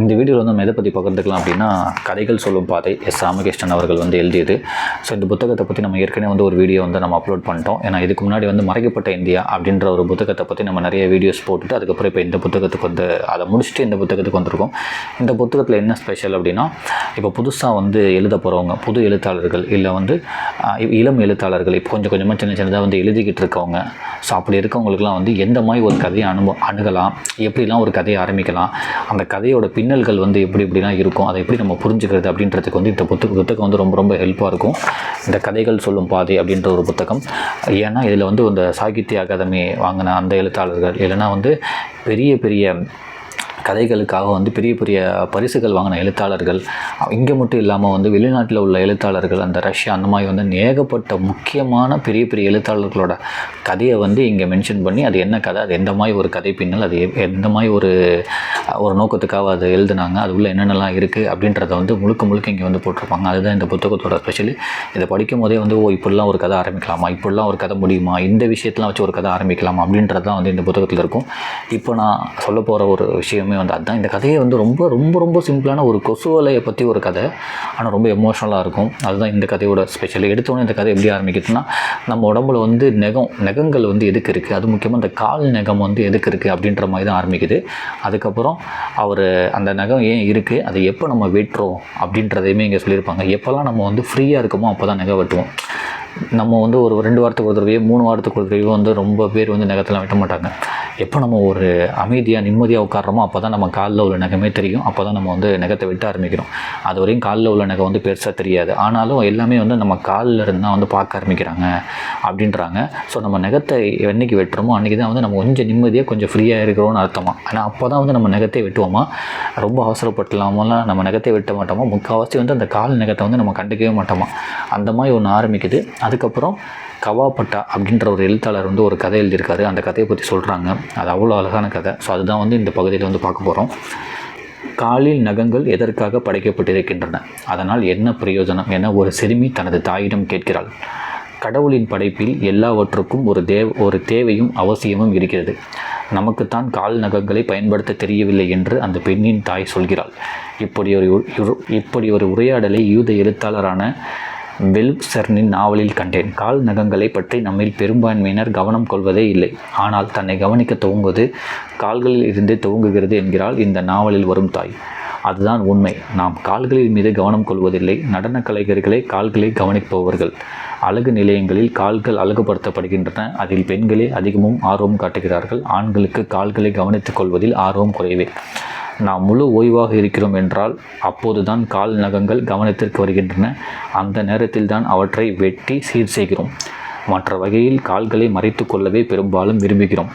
இந்த வீடியோவில் வந்து நம்ம எதை பற்றி பகிர்ந்துக்கலாம் அப்படின்னா கதைகள் சொல்லும் பாதை. எஸ். ராமகிருஷ்ணன் அவர்கள் வந்து எழுதியது. ஸோ இந்த புத்தகத்தை பற்றி நம்ம ஏற்கனவே வந்து ஒரு வீடியோ வந்து நம்ம அப்லோட் பண்ணிட்டோம். ஏன்னா இதுக்கு முன்னாடி வந்து மறைக்கப்பட்ட இந்தியா அப்படின்ற ஒரு புத்தகத்தை பற்றி நம்ம நிறைய வீடியோஸ் போட்டுட்டு அதுக்கப்புறம் இப்போ இந்த புத்தகத்துக்கு வந்து அதை முடிச்சுட்டு இந்த புத்தகத்துக்கு வந்திருக்கோம். இந்த புத்தகத்தில் என்ன ஸ்பெஷல் அப்படின்னா இப்போ புதுசாக வந்து எழுத போகிறவங்க புது எழுத்தாளர்கள் இல்லை வந்து இ- இளம் எழுத்தாளர்கள் இப்போ கொஞ்சம் கொஞ்சமாக சின்ன சின்னதாக வந்து எழுதிக்கிட்டு இருக்கவங்க. ஸோ அப்படி இருக்கவங்களுக்குலாம் வந்து எந்த மாதிரி ஒரு கதையை அனுபவம் அணுகலாம்? எப்படிலாம் ஒரு கதையை ஆரம்பிக்கலாம்? அந்த கதையோட இன்னல்கள் வந்து எப்படி இப்படிலாம் இருக்கும். அதை எப்படி நம்ம புரிஞ்சுக்கிறது அப்படின்றதுக்கு வந்து இந்த புத்தக புத்தகம் வந்து ரொம்ப ரொம்ப ஹெல்ப்பாக இருக்கும். இந்த கதைகள் சொல்லும் பாதை அப்படின்ற ஒரு புத்தகம். ஏன்னா இதில் வந்து இந்த சாகித்ய அகாதமி வாங்கின அந்த எழுத்தாளர்கள் இல்லைன்னா வந்து பெரிய பெரிய கதைகளுக்காக வந்து பெரிய பெரிய பரிசுகள் வாங்கின எழுத்தாளர்கள் இங்கே மட்டும் இல்லாமல் வந்து வெளிநாட்டில் உள்ள எழுத்தாளர்கள் அந்த ரஷ்யா அந்த மாதிரி வந்து ஏகப்பட்ட முக்கியமான பெரிய பெரிய எழுத்தாளர்களோட கதையை வந்து இங்கே மென்ஷன் பண்ணி அது என்ன கதை அது எந்த மாதிரி ஒரு கதை பின்னல் அது எந்த மாதிரி ஒரு ஒரு நோக்கத்துக்காக அது எழுதுனாங்க அது உள்ள என்னென்னலாம் இருக்குது அப்படின்றத வந்து முழுக்க முழுக்க இங்கே வந்து போட்டிருப்பாங்க. அதுதான் இந்த புத்தகத்தோட ஸ்பெஷலி இதை படிக்கும் போதே வந்து ஓ இப்படிலாம் ஒரு கதை ஆரம்பிக்கலாமா இப்படிலாம் ஒரு கதை முடியுமா இந்த விஷயத்தெலாம் வச்சு ஒரு கதை ஆரம்பிக்கலாமா அப்படின்றது தான் வந்து இந்த புத்தகத்தில் இருக்கும். இப்போ நான் சொல்ல போகிற ஒரு விஷயமே வந்து அதுதான் இந்த கதையை வந்து ரொம்ப ரொம்ப ரொம்ப சிம்பிளான ஒரு கொசுவலையை பற்றி ஒரு கதை. ஆனால் ரொம்ப எமோஷனலாக இருக்கும். அதுதான் இந்த கதையோட ஸ்பெஷல் எடுத்தோன்னே இந்த கதை எப்படி ஆரம்பிக்குதுன்னா நம்ம உடம்புல வந்து நெகம் நெகங்கள் வந்து எதுக்கு இருக்குது அது முக்கியமாக இந்த கால் நெகம் வந்து எதுக்கு இருக்குது அப்படின்ற மாதிரி தான் ஆரம்பிக்குது. அதுக்கப்புறம் அவர் அந்த நகம் ஏன் இருக்குது அதை எப்போ நம்ம வெட்டுறோம் அப்படின்றதையுமே இங்கே சொல்லியிருப்பாங்க. எப்போல்லாம் நம்ம வந்து ஃப்ரீயாக இருக்கோமோ அப்போ தான் நகை வெட்டுவோம். நம்ம வந்து ஒரு ரெண்டு வாரத்துக்கு ஒரு தடவையோ மூணு வாரத்துக்கு ஒரு தடவையோ வந்து ரொம்ப பேர் வந்து நகத்தெல்லாம் வெட்ட மாட்டாங்க. எப்போ நம்ம ஒரு அமைதியாக நிம்மதியாக உட்கார்றோமோ அப்போ தான் நம்ம காலில் உள்ள நகமே தெரியும். அப்போ தான் நம்ம வந்து நகத்தை வெட்ட ஆரம்பிக்கிறோம். அது வரையும் காலில் உள்ள நகை வந்து பெருசாக தெரியாது. ஆனாலும் எல்லாமே வந்து நம்ம காலில் இருந்து தான் வந்து பார்க்க ஆரம்பிக்கிறாங்க அப்படின்றாங்க. ஸோ நம்ம நகத்தை என்னைக்கு வெட்டுறோமோ அன்றைக்கி தான் வந்து நம்ம கொஞ்சம் நிம்மதியாக கொஞ்சம் ஃப்ரீயாக இருக்கிறோம்னு அர்த்தமாக ஆனால் அப்போ தான் வந்து நம்ம நகத்தை வெட்டுவோமா? ரொம்ப அவசரப்பட்டுலாமெல்லாம் நம்ம நகத்தை வெட்ட மாட்டோமா? முக்கால்வாசி வந்து அந்த கால் நகத்தை வந்து நம்ம கண்டுக்கவே மாட்டோமா? அந்த மாதிரி ஒன்று ஆரம்பிக்குது. அதுக்கப்புறம் கவாப்பட்டா அப்படின்ற ஒரு எழுத்தாளர் வந்து ஒரு கதை எழுதியிருக்காரு. அந்த கதையை பற்றி சொல்கிறாங்க அது அவ்வளோ அழகான கதை. ஸோ அதுதான் வந்து இந்த பகுதியில் வந்து பார்க்க போகிறோம் காலில் நகங்கள் எதற்காக படைக்கப்பட்டிருக்கின்றன? அதனால் என்ன பிரயோஜனம் என ஒரு சிறுமி தனது தாயிடம் கேட்கிறாள். கடவுளின் படைப்பில் எல்லாவற்றுக்கும் ஒரு தேவ் ஒரு தேவையும் அவசியமும் இருக்கிறது. நமக்குத்தான் கால் நகங்களை பயன்படுத்த தெரியவில்லை என்று அந்த பெண்ணின் தாய் சொல்கிறாள். இப்படி ஒரு இப்படி ஒரு உரையாடலை யூத எழுத்தாளரான வெல்சர்னின் நாவலில் கண்டேன். கால் நகங்களை பற்றி நம்மில் பெரும்பான்மையினர் கவனம் கொள்வதே இல்லை. ஆனால் தன்னை கவனிக்க துவங்குவது கால்களில் இருந்தே துவங்குகிறது என்கிறாள் இந்த நாவலில் வரும் தாய். அதுதான் உண்மை. நாம் கால்களின் மீது கவனம் கொள்வதில்லை. நடன கலைஞர்களே கால்களை கவனிப்பவர்கள். அழகு நிலையங்களில் கால்கள் அழகுபடுத்தப்படுகின்றன. அதில் பெண்களே அதிகமும் ஆர்வம் காட்டுகிறார்கள். ஆண்களுக்கு கால்களை கவனித்துக் கொள்வதில் ஆர்வம் குறைவே. நாம் முழு ஓய்வாக இருக்கிறோம் என்றால் அப்போதுதான் கால் நகங்கள் கவனத்திற்கு வருகின்றன. அந்த நேரத்தில் தான் அவற்றை வெட்டி சீர் செய்கிறோம். மற்ற வகையில் கால்களை மறைத்து கொள்ளவே பெரும்பாலும் விரும்புகிறோம்.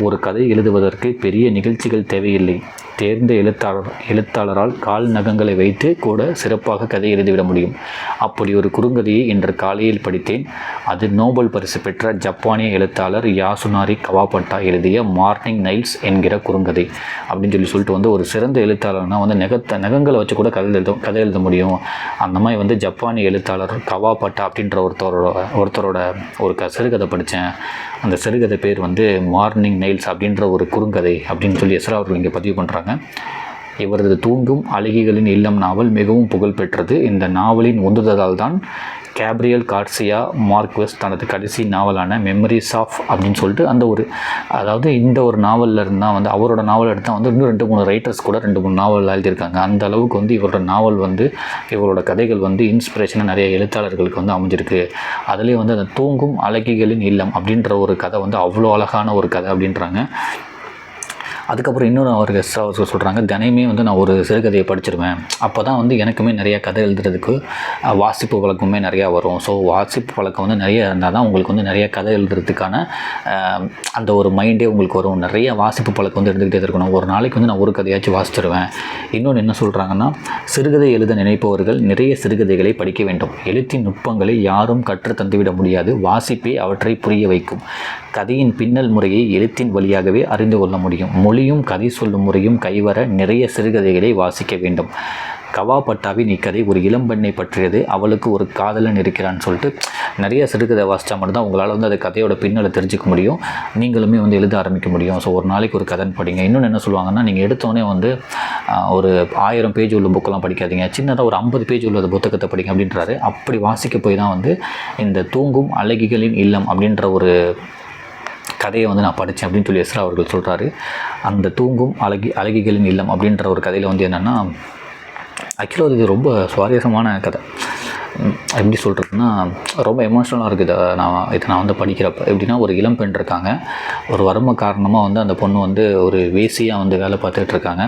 ஒரு கதை எழுதுவதற்கு பெரிய நிகழ்ச்சிகள் தேவையில்லை. தேர்ந்த எழுத்தாளர் எழுத்தாளரால் கால் நகங்களை வைத்து கூட சிறப்பாக கதை எழுதிவிட முடியும். அப்படி ஒரு குறுங்கதையை இன்று காலையில் படித்தேன். அது நோபல் பரிசு பெற்ற ஜப்பானிய எழுத்தாளர் யாசுனாரி கவாபட்டா எழுதிய மார்னிங் நைல்ஸ் என்கிற குறுங்கதை அப்படின்னு சொல்லி சொல்லிட்டு வந்து ஒரு சிறந்த எழுத்தாளர்னா வந்து நெகத்த நகங்களை வச்சு கூட கதை எழுத கதை எழுத முடியும். அந்த மாதிரி வந்து ஜப்பானிய எழுத்தாளர் கவாபட்டா அப்படின்ற ஒருத்தரோட ஒருத்தரோட ஒரு க சிறுகதை படித்தேன். அந்த சிறுகதை பேர் வந்து மார்னிங் நைல்ஸ் அப்படின்ற ஒரு குறுங்கதை அப்படின்னு சொல்லி எஸ்ரா அவர்கள் இங்கே பதிவு பண்ணுறாங்க இவரது தூங்கும் அழகிகளின் இல்லம் நாவல் மிகவும் புகழ்பெற்றது இந்த நாவலின் உந்துதலால் தான் கேப்ரியல் கார்சியா மார்க்வெஸ் தனது கடைசி நாவலான மெமரிஸ் ஆஃப் அப்படின்னு சொல்லிட்டு அந்த ஒரு அதாவது இந்த ஒரு நாவலில் இருந்தால் வந்து அவரோட நாவல் எடுத்தால் வந்து இன்னும் ரெண்டு மூணு ரைட்டர்ஸ் கூட ரெண்டு மூணு நாவல் எழுதியிருக்காங்க. அந்த அளவுக்கு வந்து இவரோட நாவல் வந்து இவரோட கதைகள் வந்து இன்ஸ்பிரேஷனாக நிறைய எழுத்தாளர்களுக்கு வந்து அமைஞ்சிருக்கு. அதுலேயும் வந்து அந்த தூங்கும் அழகிகளின் இல்லம் அப்படின்ற ஒரு கதை வந்து அவ்வளோ அழகான ஒரு கதை அப்படின்றாங்க. அதுக்கப்புறம் இன்னொரு அவர் எஸ்ட்ரா சொல்கிறாங்க தினமே வந்து நான் ஒரு சிறுகதையை படிச்சிருவேன். அப்போ தான் வந்து எனக்குமே நிறைய கதை எழுதுறதுக்கு வாசிப்பு பழக்கமே நிறையா வரும். ஸோ வாசிப்பு பழக்கம் வந்து நிறைய இருந்தால் தான் உங்களுக்கு வந்து நிறைய கதை எழுதுறதுக்கான அந்த ஒரு மைண்டே உங்களுக்கு வரும். நிறைய வாசிப்பு பழக்கம் வந்து இருந்துக்கிட்டே இருக்கணும். ஒரு நாளைக்கு வந்து நான் ஒரு கதையாச்சும் வாசிச்சிருவேன். இன்னொன்று என்ன சொல்கிறாங்கன்னா சிறுகதை எழுத நினைப்பவர்கள் நிறைய சிறுகதைகளை படிக்க வேண்டும். எழுத்தின் நுட்பங்களை யாரும் கற்று தந்துவிட முடியாது. வாசிப்பே அவற்றை புரிய வைக்கும். கதையின் பின்னல் முறையை எழுத்தின் வழியாகவே அறிந்து கொள்ள முடியும். மொழி மொழியும் கதை சொல்லும் முறையும் கைவர நிறைய சிறுகதைகளை வாசிக்க வேண்டும். கவாபட்டாவின் இக்கதை ஒரு இளம்பெண்ணை பற்றியது. அவளுக்கு ஒரு காதலன் இருக்கிறான்னு சொல்லிட்டு நிறைய சிறுகதை வாசித்தா மட்டும்தான் உங்களால் வந்து அந்த கதையோட பின்னலை தெரிஞ்சுக்க முடியும். நீங்களுமே வந்து எழுத ஆரம்பிக்க முடியும். ஸோ ஒரு நாளைக்கு ஒரு கதைன்னு படிங்க. இன்னொன்று என்ன சொல்லுவாங்கன்னா நீங்கள் எடுத்தோடனே வந்து ஒரு ஆயிரம் பேஜ் உள்ள புக்கெல்லாம் படிக்காதீங்க. சின்னதாக ஒரு ஐம்பது பேஜ் உள்ள புத்தகத்தை படிங்க அப்படின்றாரு. அப்படி வாசிக்க போய் தான் வந்து இந்த தூங்கும் அழகிகளின் இல்லம் அப்படின்ற ஒரு கதையை வந்து நான் படித்தேன் அப்படின்னு சொல்லி எஸ்ரா அவர்கள் சொல்கிறாரு அந்த தூங்கும் அழகி அழகிகளின் இல்லம் அப்படின்ற ஒரு கதையில் வந்து என்னென்னா ஆக்சுவலாக இது ரொம்ப சுவாரஸ்யமான கதை. எப்படி சொல்கிறதுன்னா ரொம்ப எமோஷ்னலாக இருக்குது இதை நான் இதை நான் வந்து படிக்கிறப்ப. எப்படின்னா ஒரு இளம் பெண் இருக்காங்க. ஒரு வறுமை காரணமாக வந்து அந்த பொண்ணு வந்து ஒரு வேசியாக வந்து வேலை பார்த்துட்டு இருக்காங்க.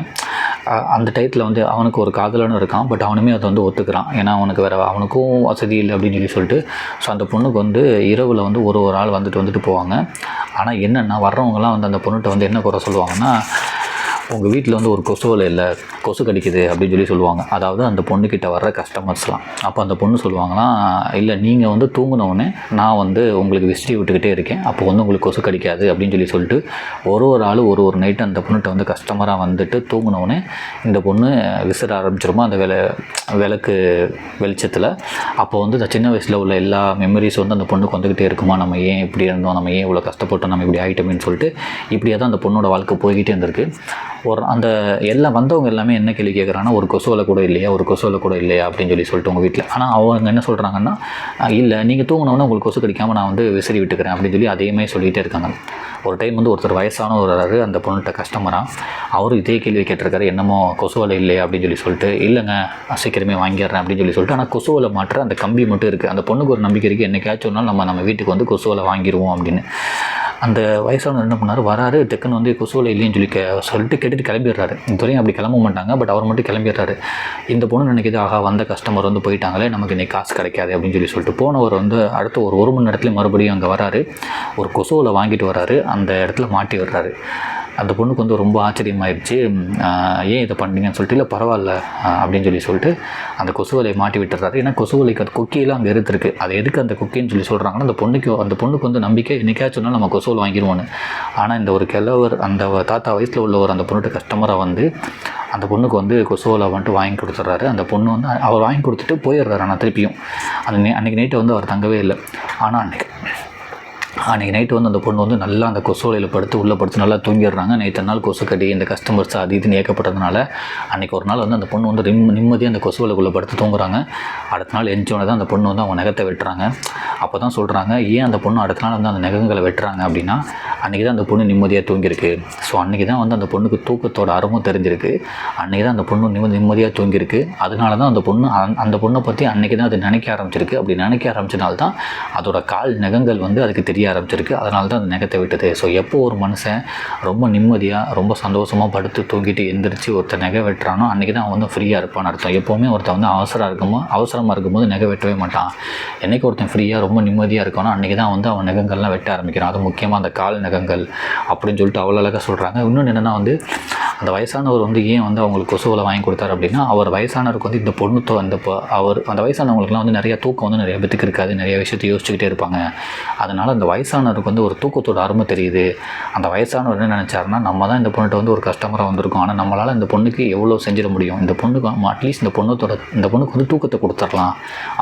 அந்த டயத்தில் வந்து அவனுக்கு ஒரு காதலனும் இருக்கான் பட் அவனுமே அதை வந்து ஒத்துக்கிறான். ஏன்னா அவனுக்கு வேறு அவனுக்கும் வசதி இல்லை அப்படின்னு சொல்லி சொல்லிட்டு ஸோ அந்த பொண்ணுக்கு வந்து இரவில் வந்து ஒரு ஒரு ஆள் வந்துட்டு வந்துட்டு போவாங்க. ஆனால் என்னென்னா வர்றவங்கலாம் வந்து அந்த பொண்ணுகிட்ட வந்து என்ன குறை சொல்லுவாங்கன்னா உங்கள் வீட்டில் வந்து ஒரு கொசு வலை இல்லை கொசு கடிக்குது அப்படின்னு சொல்லி சொல்லுவாங்க. அதாவது அந்த பொண்ணுக்கிட்ட வர்ற கஸ்டமர்ஸ்லாம் அப்போ அந்த பொண்ணு சொல்லுவாங்கன்னா இல்லை நீங்கள் வந்து தூங்கினவுடனே நான் வந்து உங்களுக்கு விசிட்டி விட்டுக்கிட்டே இருக்கேன். அப்போ வந்து உங்களுக்கு கொசு கடிக்காது அப்படின்னு சொல்லி சொல்லிட்டு ஒரு ஒரு ஆள் ஒரு ஒரு நைட்டு அந்த பொண்ணுகிட்ட வந்து கஸ்டமராக வந்துட்டு தூங்கினவுடனே இந்த பொண்ணு விசிற ஆரம்பிச்சிருமா அந்த வில விளக்கு வெளிச்சத்தில். அப்போ வந்து இந்த சின்ன வயசில் உள்ள எல்லா மெமரிஸ் வந்து அந்த பொண்ணுக்கு வந்துக்கிட்டே இருக்குமா நம்ம ஏன் இப்படி இருந்தோம் நம்ம ஏன் இவ்வளோ கஷ்டப்பட்டோம் நம்ம இப்படி ஆகிட்டோம்னு சொல்லிட்டு இப்படியே தான் அந்த பொண்ணோட வாழ்க்கை போய்கிட்டே இருந்திருக்கு. ஒரு அந்த எல்லாம் வந்தவங்க எல்லாமே என்ன கேள்வி கேட்குறாங்கன்னா ஒரு கொசுவலை கூட இல்லையா ஒரு கொசுவலை கூட இல்லையா அப்படின்னு சொல்லி சொல்லிட்டு உங்கள் வீட்டில் ஆனால் அவங்க என்ன சொல்கிறாங்கன்னா இல்லை நீங்கள் தூங்கினோன்னா உங்களுக்கு கொசு கடிக்காமல் நான் வந்து விசிறி விட்டுக்கிறேன் அப்படின்னு சொல்லி அதையுமே சொல்லிகிட்டே இருக்காங்க. ஒரு டைம் வந்து ஒருத்தர் வயசான ஒரு அந்த பொண்ணுகிட்ட கஸ்டமராக அவரும் இதே கேள்வி கேட்டிருக்காரு என்னமோ கொசுவலை இல்லையா? அப்படின்னு சொல்லி சொல்லிட்டு இல்லைங்க சீக்கிரமே வாங்கிடுறேன் அப்படின்னு சொல்லி சொல்லிட்டு ஆனால் கொசுவலை மாற்ற அந்த கம்பி மட்டும் இருக்குது அந்த பொண்ணுக்கு ஒரு நம்பிக்கை இருக்குது என்னைக்காச்சும் ஒரு நாள் நம்ம நம்ம வீட்டுக்கு வந்து கொசுவலை வாங்கிடுவோம் அப்படின்னு. அந்த வயசானவர் என்ன பண்ணார்? வராரு டக்குன்னு வந்து கொசுவில் இல்லைன்னு சொல்லி கே சொல்லிட்டு கேட்டுட்டு கிளம்பிடுறாரு. இதுவரையும் அப்படி கிளம்ப மாட்டாங்க பட் அவர் மட்டும் கிளம்பிடுறாரு. இந்த பொண்ணு நினைக்கிது ஆகா வந்த கஸ்டமர் வந்து போயிட்டாங்களே நமக்கு இன்னைக்கு காசு கிடைக்காது அப்படின்னு சொல்லி சொல்லிட்டு போனவர் வந்து அடுத்த ஒரு ஒரு மணி நேரத்துல மறுபடியும் அங்கே வராரு. ஒரு கொசுவில் வாங்கிட்டு வராரு அந்த இடத்துல மாட்டி விடுறாரு. அந்த பொண்ணுக்கு வந்து ரொம்ப ஆச்சரியமாயிருச்சு. ஏன் இதை பண்ணீங்கன்னு சொல்லிட்டு இல்லை பரவாயில்ல அப்படின்னு சொல்லி சொல்லிட்டு அந்த கொசுவலையை மாட்டி விட்டுறாரு. ஏன்னா கொசுவலைக்கு அது கொக்கியெல்லாம் அங்கே இருந்திருக்கு. அது எதுக்கு அந்த கொக்கின்னு சொல்லி சொல்கிறாங்கன்னா அந்த பொண்ணுக்கு அந்த பொண்ணுக்கு வந்து நம்பிக்கை என்றைக்காச்சும் சொன்னால் நம்ம கொசுவல் வாங்கிடுவோன்னு ஆனால் இந்த ஒரு கிழவர் அந்த தாத்தா வயசில் உள்ளவர் அந்த பொண்ணுட்டு கஸ்டமராக வந்து அந்த பொண்ணுக்கு வந்து கொசுவலை வந்துட்டு வாங்கி கொடுத்துட்றாரு அந்த பொண்ணு வந்து அவர் வாங்கி கொடுத்துட்டு போயிடுறாரு ஆனால் திருப்பியும். அந்த அன்றைக்கி அன்னைக்கு நைட்டு வந்து அவர் தங்கவே இல்லை. ஆனால் அன்றைக்கி அன்றைக்கி நைட்டு வந்து அந்த பொண்ணு வந்து நல்லா அந்த கொசுவலையில் படுத்து உள்ளே படுத்து நல்லா தூங்கிடுறாங்க. நேற்று நாள் கொசு கடி இந்த கஸ்டமர்ஸ் அது இதுன்னு ஏக்கப்பட்டதுனால அன்றைக்கி ஒரு நாள் வந்து அந்த பொண்ணு வந்து நிம் நிம்மதியாக அந்த கொசுவலைக்குள்ளே படுத்து தூங்குறாங்க. அடுத்த நாள் எஞ்சோடனே தான் அந்த பொண்ணு வந்து அவங்க நகத்தை வெட்டுறாங்க. அப்போ தான் சொல்கிறாங்க ஏன் அந்த பொண்ணு அடுத்த நாள் வந்து அந்த நகங்களை வெட்டுறாங்க? அப்படின்னா அன்றைக்கி தான் அந்த பொண்ணு நிம்மதியாக தூங்கியிருக்கு. ஸோ அன்றைக்கி தான் வந்து அந்த பொண்ணுக்கு தூக்கத்தோட அறமும் தெரிஞ்சிருக்கு. அன்றைக்கி தான் அந்த பொண்ணு நிம்மதி நிம்மதியாக தூங்கியிருக்கு. அதனால தான் அந்த பொண்ணு அந்த- அந்த பொண்ணை பற்றி அன்றைக்கி தான் அது நினைக்க ஆரம்பிச்சிருக்கு. அப்படி நினைக்க ஆரம்பிச்சனால தான் அதோட கால் நகங்கள் வந்து அதுக்கு தெரிய ஆரம்பிச்சிருக்கு. அதனால தான் அந்த நகத்தை விட்டது. ஸோ எப்போ ஒரு மனுஷன் ரொம்ப நிம்மதியாக ரொம்ப சந்தோஷமாக படுத்து தூங்கிட்டு எந்திரிச்சு ஒருத்தர் நகை வெட்டுறானோ அன்றைக்கி தான் அவன் வந்து ஃப்ரீயாக இருப்பான்னு அர்த்தம். எப்போவுமே ஒருத்தன் வந்து அவசரம் இருக்குமோ அவசரமாக இருக்கும்போது நகை வெட்டவே மாட்டான். என்னைக்கு ஒருத்தன் ஃப்ரீயாக ரொம்ப நிம்மதியாக இருக்கானோ அன்றைக்கி தான் வந்து அவன் நகங்கள்லாம் வெட்ட ஆரம்பிக்கிறான். அது முக்கியமாக அந்த கால் நகங்கள் அப்படின்னு சொல்லிட்டு அவ்வளோ அழகாக சொல்கிறாங்க இன்னொன்று என்னென்னா வந்து அந்த வயசானவர் வந்து ஏன் வந்து அவங்களுக்கு கொசுவில் வாங்கி கொடுத்தாரு அப்படின்னா அவர் வயசானவருக்கு வந்து இந்த பொண்ணு தோ- அந்த அவர் அந்த வயசானவங்களுக்குலாம் வந்து நிறைய தூக்கம் வந்து நிறைய பேத்துக்கு இருக்காது. நிறைய விஷயத்தை யோசிச்சுக்கிட்டே இருப்பாங்க. அதனால் அந்த வயசானவருக்கு வந்து ஒரு தூக்கத்தோட அருமை தெரியுது. அந்த வயசானவர் என்ன நினச்சாருன்னா நம்ம தான் இந்த பொண்ணுகிட்ட வந்து ஒரு கஸ்டமராக வந்திருக்கோம். ஆனால் நம்மளால் இந்த பொண்ணுக்கு எவ்வளோ செஞ்சிட முடியும்? இந்த பொண்ணுக்கு அட்லீஸ்ட் இந்த பொண்ணுத்தோட இந்த பொண்ணுக்கு வந்து தூக்கத்தை கொடுத்துடலாம்.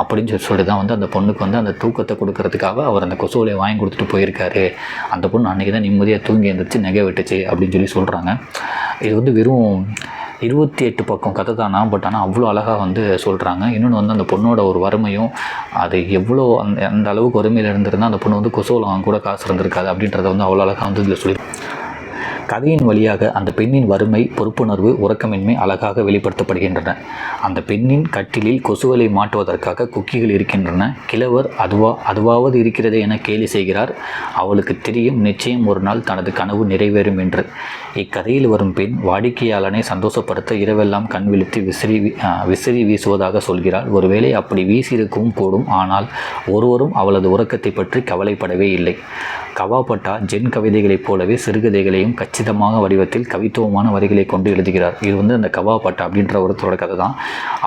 அப்படின்னு சொல்லி சொல்லி தான் வந்து அந்த பொண்ணுக்கு வந்து அந்த தூக்கத்தை கொடுக்கறதுக்காக அவர் அந்த கொசுவலையை வாங்கி கொடுத்துட்டு போயிருக்காரு. அந்த பொண்ணு அன்றைக்கி தான் நிம்மதியாக தூங்கி எழுந்திரிச்சு நெகை விட்டுச்சு அப்படின்னு சொல்லி சொல்கிறாங்க இது வந்து வெறும் இருபத்தி எட்டு பக்கம் கதை தானா பட் ஆனால் அவ்வளோ அழகாக வந்து சொல்கிறாங்க இன்னொன்று வந்து அந்த பொண்ணோட ஒரு வறுமையும் அது எவ்வளோ அந்த அந்த அளவுக்கு வறுமையில் இருந்திருந்தால் அந்த பொண்ணு வந்து கொசுவில் வாங்க கூட காசு இருந்திருக்காது அப்படின்றத வந்து அவ்வளோ அழகாக வந்து இதில் சொல்லி கதையின் வழியாக அந்த பெண்ணின் வறுமை பொறுப்புணர்வு உறக்கமின்மை அழகாக வெளிப்படுத்தப்படுகின்றன. அந்த பெண்ணின் கட்டிலில் கொசுவலை மாட்டுவதற்காக குக்கிகள் இருக்கின்றன. கிழவர் அதுவா அதுவாவது இருக்கிறது என கேலி செய்கிறார். அவளுக்கு தெரியும் நிச்சயம் ஒரு நாள் தனது கனவு நிறைவேறும் என்று. இக்கதையில் வரும் பெண் வாடிக்கையாளனை சந்தோஷப்படுத்த இரவெல்லாம் கண் விழித்து விசிறி விசிறி வீசுவதாக சொல்கிறாள். ஒருவேளை அப்படி வீசியிருக்கவும் கூடும். ஆனால் ஒருவரும் அவளது உறக்கத்தை பற்றி கவலைப்படவே இல்லை. கவாபட்டா ஜென் கவிதைகளைப் போலவே சிறுகதைகளையும் கச்சிதமாக வடிவத்தில் கவித்துவமான வரிகளை கொண்டு எழுதுகிறார். இது வந்து அந்த கவாபட்டா அப்படின்ற ஒருத்தரோட கதை தான்.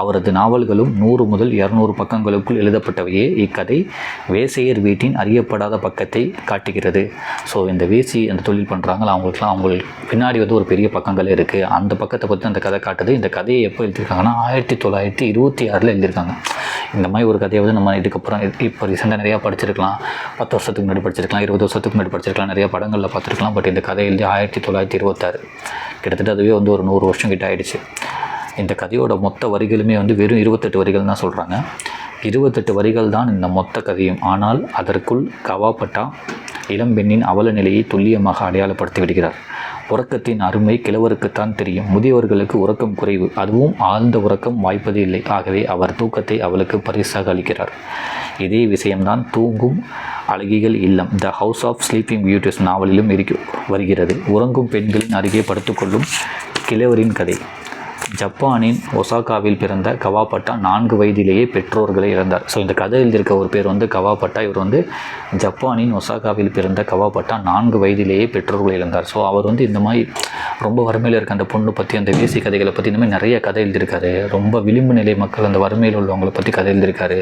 அவரது நாவல்களும் நூறு முதல் இரநூறு பக்கங்களுக்குள் எழுதப்பட்டவையே இக்கதை வேசையர் வீட்டின் அறியப்படாத பக்கத்தை காட்டுகிறது. ஸோ இந்த வேசி அந்த தொழில் பண்ணுறாங்களா அவங்களுக்குலாம் அவங்களுக்கு பின்னாடி வந்து ஒரு பெரிய பக்கங்களே இருக்குது அந்த பக்கத்தை பற்றி அந்த கதை காட்டுது. இந்த கதையை எப்போ எழுதியிருக்காங்கன்னா ஆயிரத்தி தொள்ளாயிரத்தி இருபத்தி ஆறில் எழுதியிருக்காங்க. இந்த மாதிரி ஒரு கதையை வந்து நம்ம இதுக்கப்புறம் இப்போ ரீசெண்டாக நிறையா படிச்சிருக்கலாம். பத்து வருஷத்துக்கு முன்னாடி படிச்சிருக்கலாம் இருபது வருஷத்துக்கு முன்னாடி படிச்சிருக்கலாம் நிறைய படங்களில் பார்த்துருக்கலாம். பட் இந்த கதை எழுதி ஆயிரத்தி தொள்ளாயிரத்தி இருபத்தாறு கிட்டத்தட்ட அதுவே வந்து ஒரு நூறு வருஷம் கிட்ட ஆயிடுச்சு. இந்த கதையோட மொத்த வரிகளுமே வந்து வெறும் இருபத்தெட்டு வரிகள் தான் சொல்கிறாங்க இருபத்தெட்டு வரிகள் தான் இந்த மொத்த கதையும். ஆனால் அதற்குள் கவாப்பட்டா இளம்பெண்ணின் அவல நிலையை துல்லியமாக அடையாளப்படுத்தி விடுகிறார். உறக்கத்தின் அருமை கிழவருக்குத்தான் தெரியும். முதியவர்களுக்கு உறக்கம் குறைவு. அதுவும் ஆழ்ந்த உறக்கம் வாய்ப்பது இல்லை. ஆகவே அவர் தூக்கத்தை அவளுக்கு பரிசாக அளிக்கிறார். இதே விஷயம்தான் தூங்கும் அழகிகள் இல்லம். The house of sleeping beauties நாவலிலும் இருக்க வருகிறது. உறங்கும் பெண்களின் அருகே படுத்துக்கொள்ளும் கிழவரின் கதை. ஜப்பானின் ஒசாகாவில் பிறந்த கவாபட்டா நான்கு வயதிலேயே பெற்றோர்களை இழந்தார். ஸோ இந்த கதை எழுதியிருக்க ஒரு பேர் வந்து கவாபட்டா. இவர் வந்து ஜப்பானின் ஒசாகாவில் பிறந்த கவாபட்டா நான்கு வயதிலேயே பெற்றோர்களை இழந்தார். ஸோ அவர் வந்து இந்த மாதிரி ரொம்ப வறுமையில் இருக்க அந்த பொண்ணு பற்றி அந்த வேசி கதைகளை பற்றி இந்த மாதிரி நிறைய கதை எழுதியிருக்காரு. ரொம்ப விளிம்பு நிலை மக்கள் அந்த வறுமையில் உள்ளவங்களை பற்றி கதை எழுதியிருக்காரு.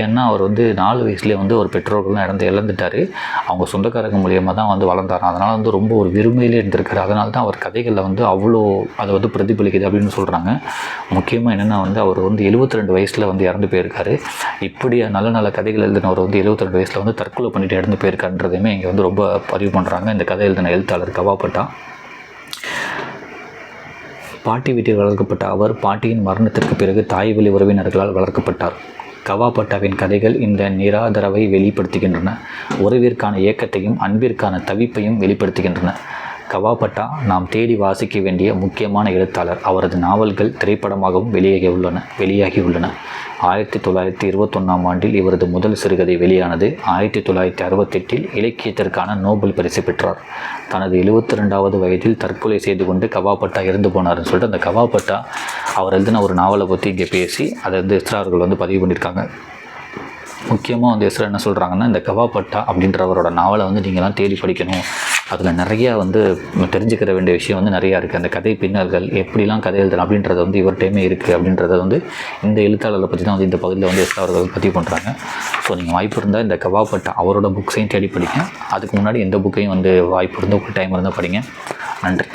ஏன்னா அவர் வந்து நாலு வயசுலேயே வந்து ஒரு பெற்றோர்கள்லாம் இறந்து இழந்துட்டார். அவங்க சொந்தக்காரங்க மூலியமாக தான் வந்து வளர்ந்தார். அதனால் வந்து ரொம்ப ஒரு விரும்பிலே இருந்திருக்காரு. அதனால தான் அவர் கதைகளில் வந்து அவ்வளோ அதை வந்து பிரதிபலிக்குது அப்படின்னு சொல்கிறாங்க முக்கியமாக என்னென்னா வந்து அவர் வந்து 72 ரெண்டு வயசில் வந்து இறந்து போயிருக்காரு. இப்படி நல்ல நல்ல கதைகள் எழுதினவர் வந்து 72 ரெண்டு வயசில் வந்து தற்கொலை பண்ணிட்டு இறந்து போயிருக்கான்றதையுமே இங்கே வந்து ரொம்ப பதிவு பண்ணுறாங்க இந்த கதை எழுதின எழுத்தாளர் கவாப்பட்டா பாட்டி வீட்டில் வளர்க்கப்பட்ட அவர் பாட்டியின் மரணத்திற்கு பிறகு தாய் வழி உறவினர்களால் வளர்க்கப்பட்டார். கவாபட்டாவின் கதைகள் இந்த நிராதரவை வெளிப்படுத்துகின்றன. உறவிற்கான இயக்கத்தையும் அன்பிற்கான தவிப்பையும் வெளிப்படுத்துகின்றன. கவாபட்டா நாம் தேடி வாசிக்க வேண்டிய முக்கியமான எழுத்தாளர். அவரது நாவல்கள் திரைப்படமாகவும் வெளியாகியுள்ளன வெளியாகியுள்ளன வெளியாகி உள்ளன. ஆயிரத்தி தொள்ளாயிரத்தி இருபத்தொன்னாம் ஆண்டில் இவரது முதல் சிறுகதை வெளியானது ஆயிரத்தி தொள்ளாயிரத்தி அறுபத்தெட்டில் இலக்கியத்திற்கான நோபல் பரிசு பெற்றார். தனது எழுபத்தி ரெண்டாவது வயதில் தற்கொலை செய்து கொண்டு கவாபட்டா இறந்து போனார்னு சொல்லிட்டு அந்த கவாபட்டா அவர் எழுதின ஒரு நாவலை பற்றி இங்கே பேசி அதை வந்து இஸ்ரார்கள் வந்து பதிவு பண்ணியிருக்காங்க. முக்கியமாக வந்து எஸ்ரா என்ன சொல்கிறாங்கன்னா இந்த கவாபட்டா அப்படின்றவரோட நாவலை வந்து நீங்களாம் தேடி படிக்கணும். அதில் நிறையா வந்து தெரிஞ்சுக்கிற வேண்டிய விஷயம் வந்து நிறையா இருக்குது அந்த கதை பின்னல்கள் எப்படிலாம் கதை எழுதலாம் அப்படின்றது வந்து இவர்கிட்டையுமே இருக்குது அப்படின்றத வந்து இந்த எழுத்தாளரை பற்றி தான் வந்து இந்த பகுதியில் வந்து எஸ்ரா அவர்கள் பதிவு பண்ணுறாங்க ஸோ நீங்கள் வாய்ப்பு இருந்தால் இந்த கவாபட்டா அவரோட புக்ஸையும் தேடி படிங்க. அதுக்கு முன்னாடி எந்த புக்கையும் வந்து வாய்ப்பு இருந்தால் உங்களுக்கு டைம் இருந்தால் படிங்க. நன்றி.